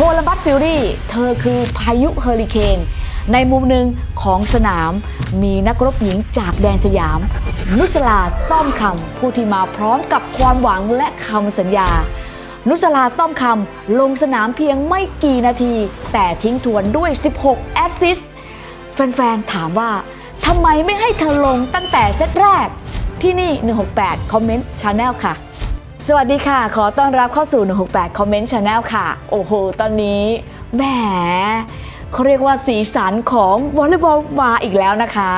โคลัมบัสฟิลลี่เธอคือพายุเฮอริเคน ในมุมหนึ่งของสนามมีนักรบหญิงจากแดนสยาม นุสลาต้อมคำผู้ที่มาพร้อมกับความหวังและคำสัญญา นุสลาต้อมคำลงสนามเพียงไม่กี่นาที แต่ทิ้งทวนด้วย 16 แอสซิสแฟนๆ ถามว่าทำไมไม่ให้เธอลงตั้งแต่เซตแรก ที่นี่ 168 คอมเมนต์ชาแนลค่ะ สวัสดีค่ะ ขอต้อนรับเข้าสู่ 168คอมเมนต์ชาแนลค่ะ โอ้โห ตอนนี้แหมเขาเรียกว่าสีสันของวอลเลย์บอลมาอีกแล้วนะคะ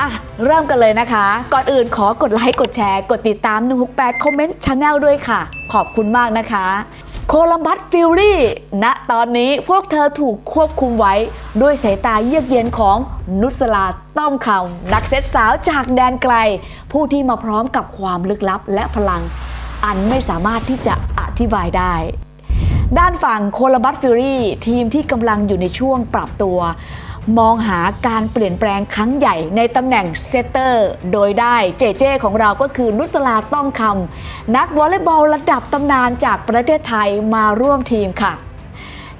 อะเริ่มกันเลยนะคะ ก่อนอื่นขอกดไลค์ กดแชร์ กดติดตาม 168คอมเมนต์ชาแนลด้วยค่ะ ขอบคุณมากนะคะ โคลัมบัสฟิลลี่ ณ ตอนนี้พวกเธอถูกควบคุมไว้ ด้วยสายตาเยือกเย็นของนุสลาต้อมคำนักเซตสาวจากแดนไกล ผู้ที่มาพร้อมกับความลึกลับและพลัง อันไม่สามารถที่จะอธิบายได้ ด้านฝั่งโคลัมบัสฟิลลี่ทีมที่กำลังอยู่ในช่วงปรับตัว มองหาการเปลี่ยนแปลงครั้งใหญ่ในตำแหน่งเซตเตอร์ โดยได้เจเจของเราก็คือนุสลาต้องคำนักวอลเลย์บอลระดับตำนานจากประเทศไทยมาร่วมทีมค่ะ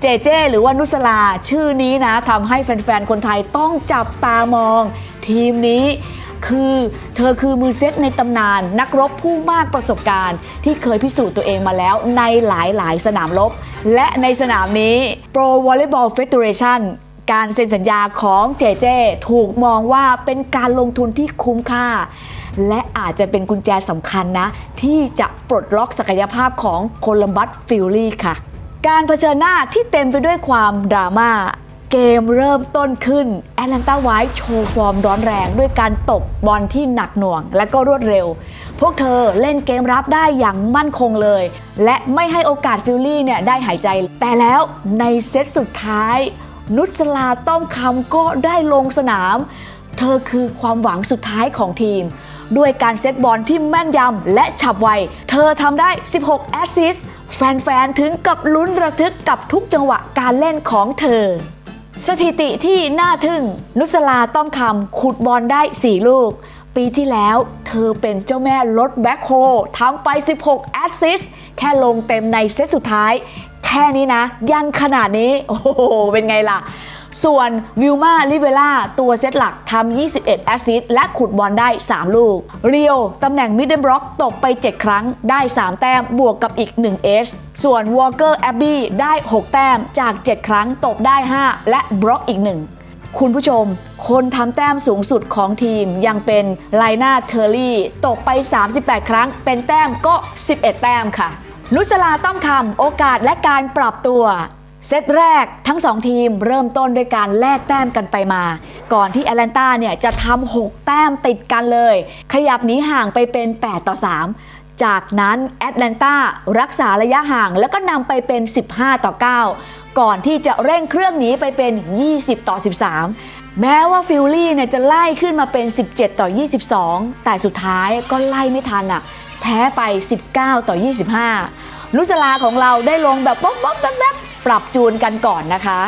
เจเจหรือว่านุสลาชื่อนี้นะทำให้แฟน ๆ คนไทยต้องจับตามอง ทีมนี้ คือ เธอคือมือเซตในตำนาน นักรบผู้มากประสบการณ์ ที่เคยพิสูจน์ตัวเองมาแล้วในหลายๆ สนามรบ และในสนามนี้ Pro Volleyball Federation การเซ็นสัญญาของเจเจถูกมองว่าเป็นการลงทุนที่คุ้มค่า และอาจจะเป็นกุญแจสำคัญนะ ที่จะปลดล็อกศักยภาพของโคลัมบัสฟิลลี่ค่ะ การเผชิญหน้าที่เต็มไปด้วยความดราม่า เกมเริ่มต้นขึ้น แอตแลนตาไวท์โชว์ฟอร์มร้อนแรงด้วยการตบบอลที่หนักหน่วง และก็รวดเร็ว พวกเธอเล่นเกมรับได้อย่างมั่นคงเลย และไม่ให้โอกาสฟิลลี่เนี่ยได้หายใจ แต่แล้วในเซตสุดท้าย นุสลาต้อมคำก็ได้ลงสนาม เธอคือความหวังสุดท้ายของทีม ด้วยการเซตบอลที่แม่นยำและฉับไว เธอทำได้ 16 แอสซิสแฟนๆถึงกับลุ้นระทึกกับทุกจังหวะการเล่นของเธอ สถิติที่น่าทึ่งนุสลาต้อมคำขุดบอลได้ 4 ลูก ปีที่แล้วเธอเป็นเจ้าแม่รถแบ็คโฮทำไป 16 แอสซิสแค่ลงเต็มในเซตสุดท้าย แค่นี้นะ ยังขนาดนี้ โอ้โห เป็นไงล่ะ ส่วนวิลมาลิเวล่าตัวเซตหลักทำ 21 แอสซิสต์และขุดบอลได้ 3 ลูก เรียวตำแหน่งมิดเดิลบล็อกตกไป 7 ครั้งได้ 3 แต้มบวกกับอีก 1 เอส ส่วนวอลเกอร์แอบบี้ได้ 6 แต้มจาก 7 ครั้งตกได้ 5 และบล็อกอีก 1คุณผู้ชม คนทำแต้มสูงสุดของทีมยังเป็นไลนาเทอร์รี่ ตกไป 38 ครั้ง เป็นแต้มก็ 11 แต้มค่ะ นุสลาต้องคำโอกาสและการปรับตัว เซตแรกทั้ง 2 ทีมเริ่มต้นด้วยการแลกแต้มกันไปมา ก่อนที่แอตแลนตาเนี่ยจะทำ6 แต้มติดกันเลย ขยับหนีห่างไปเป็น 8 ต่อ 3 จากนั้นแอตแลนตารักษาระยะห่างแล้วก็นำไปเป็น 15 ต่อ 9 ก่อนที่จะเร่งเครื่องหนีไปเป็น 20 ต่อ 13 แม้ว่าฟิลลี่เนี่ยจะไล่ขึ้นมาเป็น 17 ต่อ 22 แต่สุดท้ายก็ไล่ไม่ทันอะแพ้ไป 19 ต่อ 25 นุสลาของเราได้ลงแบบป๊อบๆแป๊บ ปรับจูนกันก่อนนะคะ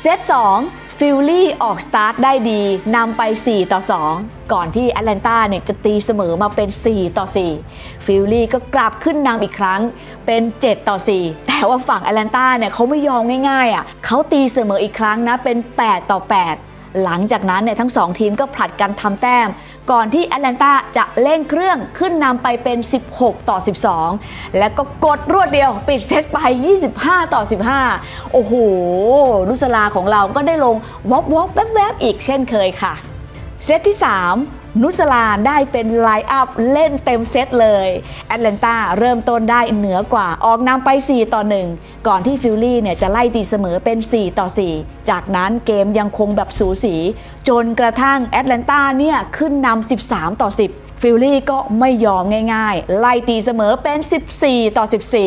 เซต2ฟิลลี่ออกสตาร์ทได้ดีนำไป 4 ต่อ 2 ก่อนที่แอตแลนตาเนี่ยจะตีเสมอมาเป็น 4 ต่อ 4 ฟิลลี่ก็กลับขึ้นนำอีกครั้งเป็น 7 ต่อ 4 แต่ว่าฝั่งแอตแลนตาเนี่ยเขาไม่ยอมง่ายๆอะเขาตีเสมออีกครั้งนะเป็น 8 ต่อ 8หลังจากนั้นเนี่ยทั้ง 2 ทีมก็ผลัดกันทำแต้ม ก่อนที่แอตแลนตาจะเร่งเครื่องขึ้นนำไปเป็น 16 ต่อ 12 แล้วก็กดรวดเดียวปิดเซตไป 25 ต่อ 15 โอ้โหนุสลาของเราก็ได้ลงวอบวอบแวบๆ อีกเช่นเคยค่ะ เซตที่ 3 นุสลาได้เป็นไลน์อัพเล่นเต็มเซตเลยแอตแลนตาเริ่มต้นได้เหนือกว่า ออกนำไป 4 ต่อ 1 ก่อนที่ฟิลลี่เนี่ยจะไล่ตีเสมอเป็น 4 ต่อ 4 จากนั้นเกมยังคงแบบสูสี จนกระทั่งแอตแลนตาเนี่ยขึ้นนำ13 ต่อ 10 ฟิลลี่ก็ไม่ยอมง่ายๆ ไล่ตีเสมอเป็น 14 ต่อ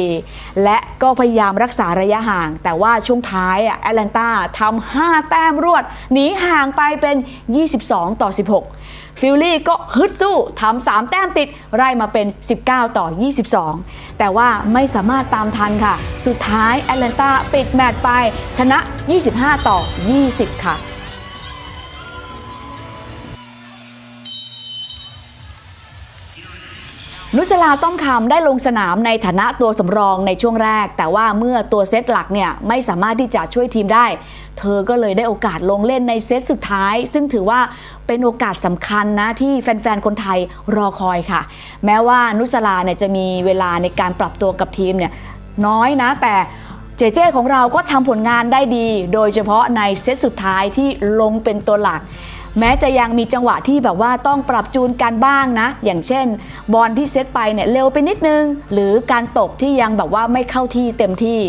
14 และก็พยายามรักษาระยะห่าง แต่ว่าช่วงท้ายอะแอตแลนตาทำ5 แต้มรวด หนีห่างไปเป็น 22 ต่อ 16 ฟิลลี่ก็ฮึดสู้ทำ3 แต้มติด ไล่มาเป็น 19 ต่อ 22 แต่ว่าไม่สามารถตามทันค่ะ สุดท้ายแอตแลนตาปิดแมตช์ไปชนะ 25 ต่อ 20 ค่ะ นุสลาต้อมคำได้ลงสนามในฐานะตัวสำรองในช่วงแรก แต่ว่าเมื่อตัวเซตหลักเนี่ยไม่สามารถที่จะช่วยทีมได้ เธอก็เลยได้โอกาสลงเล่นในเซตสุดท้าย ซึ่งถือว่าเป็นโอกาสสำคัญนะที่แฟนๆ คนไทยรอคอยค่ะ แม้ว่านุสลาเนี่ยจะมีเวลาในการปรับตัวกับทีมเนี่ยน้อยนะแต่เจเจของเราก็ทำผลงานได้ดี โดยเฉพาะในเซตสุดท้ายที่ลงเป็นตัวหลัก แม้จะยังมีจังหวะที่แบบว่าต้องปรับจูนกันบ้างนะ อย่างเช่น บอลที่เซตไปเนี่ยเร็วไปนิดนึง หรือการตบที่ยังแบบว่าไม่เข้าที่เต็มที่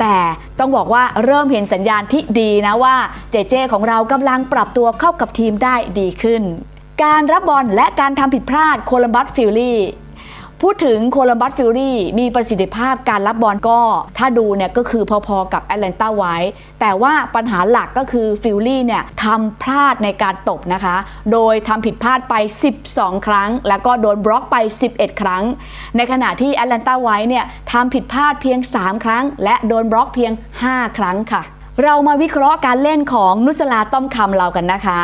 แต่ต้องบอกว่าเริ่มเห็นสัญญาณที่ดีนะว่าเจเจของเรากำลังปรับตัวเข้ากับทีมได้ดีขึ้น การรับบอลและการทำผิดพลาดโคลัมบัสฟิลลี่ พูดถึงโคลัมบัสฟิลลี่มีประสิทธิภาพการรับบอลก็ ถ้าดูเนี่ยก็คือพอๆกับแอตแลนตาไว้ แต่ว่าปัญหาหลักก็คือฟิลลี่เนี่ยทำพลาดในการตบนะคะ โดยทำผิดพลาดไป 12 ครั้ง แล้วก็โดนบล็อกไป 11 ครั้ง ในขณะที่แอตแลนตาไว้เนี่ยทำผิดพลาดเพียง 3 ครั้ง และโดนบล็อกเพียง 5 ครั้งค่ะ เรามาวิเคราะห์การเล่นของนุสลาต้อมคำเรากันนะคะ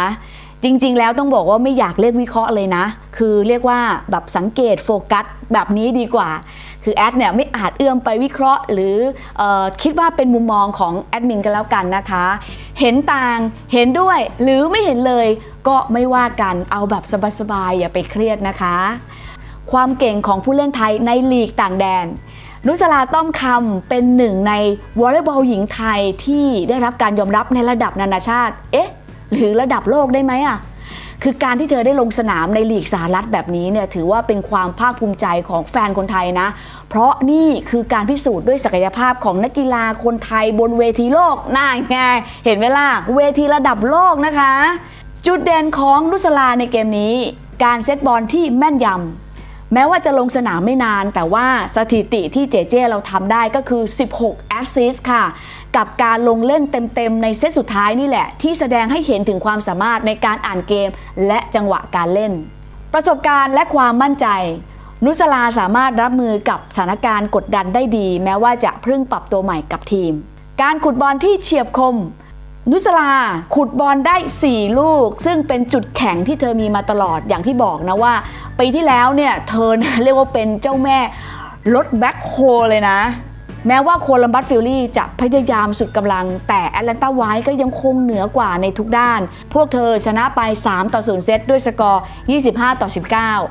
จริง ๆ แล้วต้องบอกว่าไม่อยากเรียกวิเคราะห์เลยนะ คือเรียกว่าแบบสังเกตโฟกัสแบบนี้ดีกว่า คือแอดเนี่ยไม่อาจเอื้อมไปวิเคราะห์ หรือออคิดว่าเป็นมุมมองของแอดมินกันแล้วกันนะคะ เห็นต่างเห็นด้วยหรือไม่เห็นเลยก็ไม่ว่ากันเอาแบบสบายๆอย่าไปเครียดนะคะ ความเก่งของผู้เล่นไทยในลีกต่างแดนนุสลาต้อมคำเป็นหนึ่งในวอลเลย์บอลหญิงไทยที่ได้รับการยอมรับในระดับนานาชาติ เอ๊ะ หรือระดับโลกได้ไหมอะคือการที่เธอได้ลงสนามในลีกสหรัฐแบบนี้เนี่ยถือว่าเป็นความภาคภูมิใจของแฟนคนไทยนะ เพราะนี่คือการพิสูจน์ด้วยศักยภาพของนักกีฬาคนไทยบนเวทีโลกน่าไงเห็นไหมล่ะเวทีระดับโลกนะคะ จุดเด่นของนุสลาในเกมนี้ การเซตบอลที่แม่นยำ แม้ว่าจะลงสนามไม่นาน แต่ว่าสถิติที่เจเจเราทำได้ก็คือ 16 แอสซิสค่ะ กับการลงเล่นเต็มๆ ในเซตสุดท้ายนี่แหละ ที่แสดงให้เห็นถึงความสามารถในการอ่านเกม และจังหวะการเล่น ประสบการณ์และความมั่นใจ นุสลาสามารถรับมือกับสถานการณ์กดดันได้ดี แม้ว่าจะเพิ่งปรับตัวใหม่กับทีม การขุดบอลที่เฉียบคม นุสลาขุดบอลได้ 4 ลูก ซึ่งเป็นจุดแข็งที่เธอมีมาตลอดอย่างที่บอกนะว่า ปีที่แล้วเนี่ยเธอนะเรียกว่าเป็นเจ้าแม่รถแบ็คโฮเลยนะ แม้ว่าโคลัมบัสฟิลลี่จะพยายามสุดกำลัง แต่แอตแลนตาไวท์ก็ยังคงเหนือกว่าในทุกด้าน พวกเธอชนะไป 3 ต่อ 0 เซตด้วยสกอร์ 25 ต่อ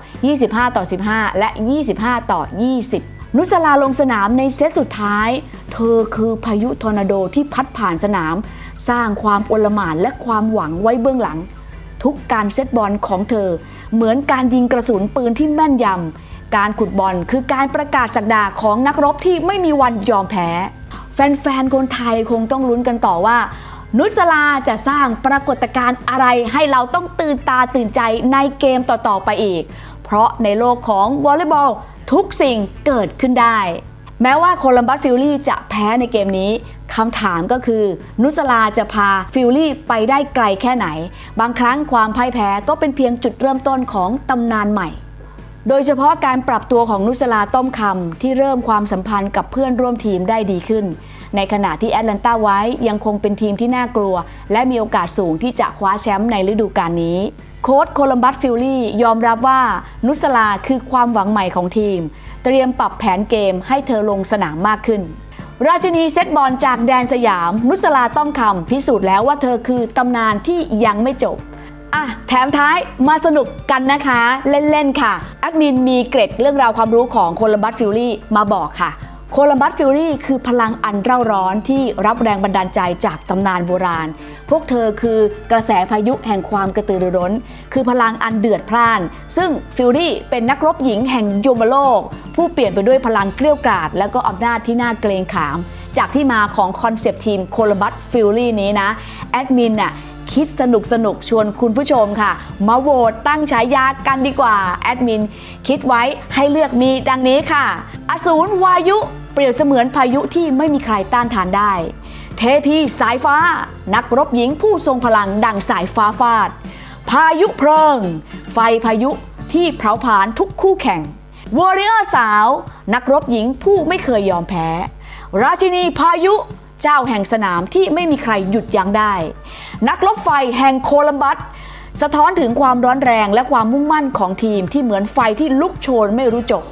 19 25 ต่อ 15 และ 25 ต่อ 20นุสลาลงสนามในเซตสุดท้าย เธอคือพายุทอร์นาโดที่พัดผ่านสนาม สร้างความโอลหม่านและความหวังไว้เบื้องหลัง ทุกการเซตบอลของเธอ เหมือนการยิงกระสุนปืนที่แม่นยำการขุดบอลคือการประกาศสักดาของนักรบที่ไม่มีวันยอมแพ้ แฟนๆคนไทยคงต้องลุ้นกันต่อว่า นุสลาจะสร้างปรากฏการณ์อะไรให้เราต้องตื่นตาตื่นใจในเกมต่อๆไปอีก เพราะในโลกของวอลเลย์บอลทุกสิ่งเกิดขึ้นได้ แม้ว่าโคลัมบัสฟิลลี่จะแพ้ในเกมนี้คำถามก็คือ นุสลาจะพาฟิลลี่ไปได้ไกลแค่ไหน บางครั้งความพ่ายแพ้ก็เป็นเพียงจุดเริ่มต้นของตำนานใหม่ โดยเฉพาะการปรับตัวของนุสลาต้มคำที่เริ่มความสัมพันธ์กับเพื่อนร่วมทีมได้ดีขึ้น ในขณะที่แอตแลนตาไว้ยังคงเป็นทีมที่น่ากลัว และมีโอกาสสูงที่จะคว้าแชมป์ในฤดูกาลนี้โค้ชโคลัมบัสฟิลลี่ยอมรับว่านุสลาคือความหวังใหม่ของทีม เรียมปรับแผนเกมให้เธอลงสนามมากขึ้น ราชินีเซตบอลจากแดนสยาม นุสลาต้องคำพิสูจน์แล้วว่าเธอคือตำนานที่ยังไม่จบอะแถมท้ายมาสนุกกันนะคะ เล่น ๆ ค่ะแอดมินมีเกร็ดเรื่องราวความรู้ของโคลัมบัสฟิลลี่มาบอกค่ะ โคลัมบัสฟิลลี่คือพลังอันเร่าร้อนที่รับแรงบันดาลใจจากตำนานโบราณ พวกเธอคือกระแสพายุแห่งความกระตือรือร้น คือพลังอันเดือดพล่าน ซึ่งฟิลลี่เป็นนักรบหญิงแห่งยมโลก ผู้เปลี่ยนไปด้วยพลังเกลี้ยวกราดและก็อำนาจที่น่าเกรงขาม จากที่มาของคอนเซปต์ทีมโคลัมบัสฟิลลี่นี้นะแอดมินน่ะ คิดสนุกสนุกชวนคุณผู้ชมค่ะ มาโหวตตั้งฉายากันดีกว่า แอดมิน คิดไว้ให้เลือกมีดังนี้ค่ะ อสูรวายุเปรียบเสมือนพายุที่ไม่มีใครต้านทานได้ เทพีสายฟ้า นักรบหญิงผู้ทรงพลังดังสายฟ้าฟาด พายุเพลิง ไฟพายุที่เผาผลาญทุกคู่แข่งวอริเออร์สาว นักรบหญิงผู้ไม่เคยยอมแพ้ ราชินีพายุ เจ้าแห่งสนามที่ไม่มีใครหยุดยั้งได้ นักรบไฟแห่งโคลัมบัสสะท้อนถึงความร้อนแรงและความมุ่งมั่นของทีมที่เหมือนไฟที่ลุกโชนไม่รู้จบ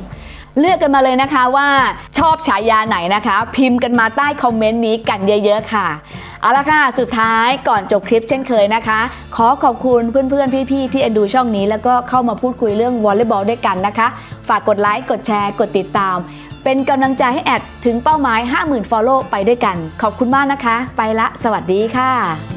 เลือกกันมาเลยนะคะว่าชอบฉายาไหนนะคะ พิมพ์กันมาใต้คอมเมนต์นี้กันเยอะๆค่ะ เอาละค่ะ สุดท้ายก่อนจบคลิปเช่นเคยนะคะ ขอขอบคุณเพื่อนๆ พี่ๆ ที่เอ็นดูช่องนี้ แล้วก็เข้ามาพูดคุยเรื่องวอลเลย์บอลด้วยกันนะคะ ฝากกดไลค์กดแชร์ กดติดตาม เป็นกำลังใจให้แอดถึงเป้าหมาย 50,000 Follow ไปด้วยกัน ขอบคุณมากนะคะ ไปละ สวัสดีค่ะ